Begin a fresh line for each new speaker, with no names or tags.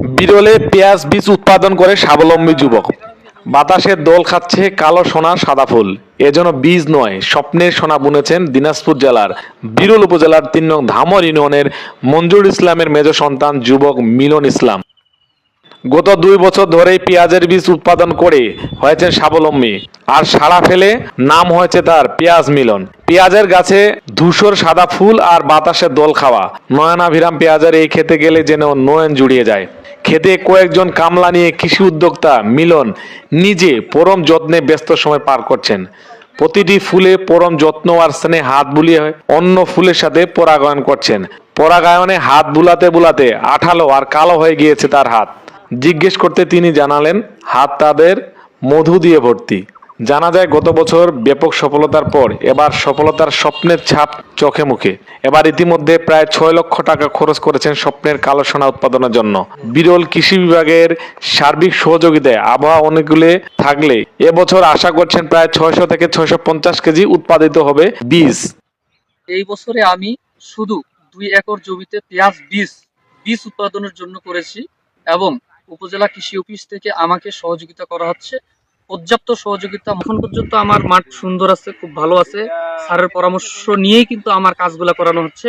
বিরলে পেঁয়াজ বীজ উৎপাদন করে স্বাবলম্বী যুবক। বাতাসের দোল খাচ্ছে কালো সোনা, সাদা ফুল। এজন্য বীজ নয়, স্বপ্নের সোনা বুনেছেন দিনাজপুর জেলার বিরল উপজেলার তিন নং ধামর ইউনিয়নের মঞ্জুর ইসলামের মেজ সন্তান যুবক মিলন ইসলাম। গত দুই বছর ধরেই পেঁয়াজের বীজ উৎপাদন করে হয়েছেন স্বাবলম্বী। আর সাড়া ফেলে নাম হয়েছে তার পেঁয়াজ মিলন। পেঁয়াজের গাছে ধূসর সাদা ফুল আর বাতাসের দোল খাওয়া। নয়নাভিরাম পেঁয়াজের এই খেতে গেলে যেন নয়ন জুড়িয়ে যায়। খেতে কয়েকজন কামলা নিয়ে কৃষি উদ্যোক্তা মিলন নিজে পরম যত্নে ব্যস্ত সময় পার করছেন। প্রতিটি ফুলে পরম যত্ন আর স্নেহে হাত বুলিয়ে অন্য ফুলের সাথে পরাগায়ন করছেন। পরাগায়নে হাত বুলাতে বুলাতে আঠালো আর কালো হয়ে গিয়েছে তার হাত। জিজ্ঞেস করতে তিনি জানালেন, হাত তাদের মধু দিয়ে ভর্তি। জানা যায়, গত বছর ব্যাপক সফলতার পর এবার সফলতার স্বপ্নের ছাপ চোখে মুখে। এবার ইতিমধ্যে প্রায় ছয় লক্ষ টাকা খরচ করেছেন স্বপ্নের কালো সোনা উৎপাদনের জন্য। বিরল কৃষি বিভাগের সার্বিক সহযোগিতায় আবহাওয়া অনুকূলে থাকলে এবছর আশা করছেন প্রায় ছয়শো থেকে ছয়শো পঞ্চাশ কেজি উৎপাদিত হবে বীজ।
এই বছরে আমি শুধু দুই একর জমিতে পেঁয়াজ, বীজ বীজ উৎপাদনের জন্য করেছি এবং উপজেলা কৃষি অফিস থেকে আমাকে সহযোগিতা করা হচ্ছে। পর্যাপ্ত সহযোগিতা এখন পর্যন্ত আমার মাঠ সুন্দর আছে, খুব ভালো আছে। স্যারের পরামর্শ নিয়েই কিন্তু আমার কাজগুলো করানো হচ্ছে।